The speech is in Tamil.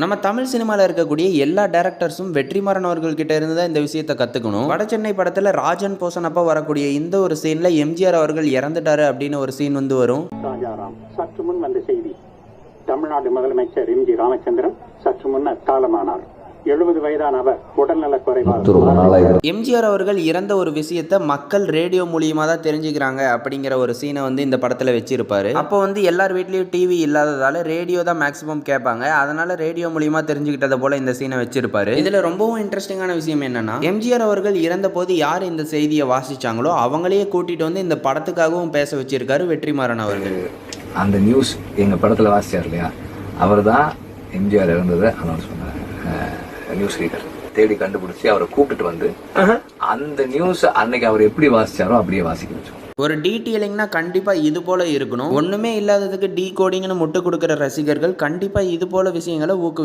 நம்ம தமிழ் சினிமாவில் இருக்கக்கூடிய எல்லா டேரக்டர்ஸும் வெற்றிமாறன் அவர்கள்கிட்ட இருந்து தான் இந்த விஷயத்தை கற்றுக்கணும் வட சென்னை படத்தில் ராஜன் போசன் அப்போ வரக்கூடிய இந்த ஒரு சீனில் எம்ஜிஆர் அவர்கள் இறந்துட்டாரு அப்படின்னு ஒரு சீன் வந்து வரும். ராஜாராம் சற்று முன் வந்த செய்தி. தமிழ்நாடு முதலமைச்சர் எம் ஜி ராமச்சந்திரன் சற்று முன்னர் காலமானார். எழுபது வயதான அவர் உடல்நலக் குறைவால் எம்ஜிஆர் அவர்கள் இறந்த ஒரு விஷயத்த மக்கள் ரேடியோ மூலியமா தான் தெரிஞ்சுக்கிறாங்க அப்படிங்கிற ஒரு சீனை வந்து இந்த படத்தில் வச்சிருப்பாரு. அப்போ வந்து எல்லார் வீட்லேயும் டிவி இல்லாததால ரேடியோ தான் மேக்ஸிமம் கேட்பாங்க. அதனால ரேடியோ மூலியமா தெரிஞ்சுக்கிட்டத போல இந்த சீனை வச்சிருப்பாரு. இதுல ரொம்பவும் இன்ட்ரெஸ்டிங்கான விஷயம் என்னன்னா எம்ஜிஆர் அவர்கள் இறந்த போது யார் இந்த செய்தியை வாசிச்சாங்களோ அவங்களையே கூட்டிட்டு வந்து இந்த படத்துக்காகவும் பேச வச்சிருக்காரு வெற்றிமாறன் அவர்கள். அந்த நியூஸ் எங்க படத்துல வாசிச்சார் இல்லையா? அவர் தான் எம்ஜிஆர் இறந்ததை அனௌன்ஸ் பண்ணார். நியூஸ் ரீடர் தேடி கண்டுபிடிச்சி அவரை கூப்பிட்டுட்டு வந்து அந்த நியூஸ் அன்னைக்கு அவர் எப்படி வாசிச்சாரோ அப்படியே வாசிக்க வச்சோம் ஒரு டீட்டெயிலிங்னா கண்டிப்பாக இது போல இருக்கணும். ஒன்றுமே இல்லாததுக்கு டீ கோடிங்னு முட்டு கொடுக்குற ரசிகர்கள் கண்டிப்பாக இது போல விஷயங்களை ஊக்குவி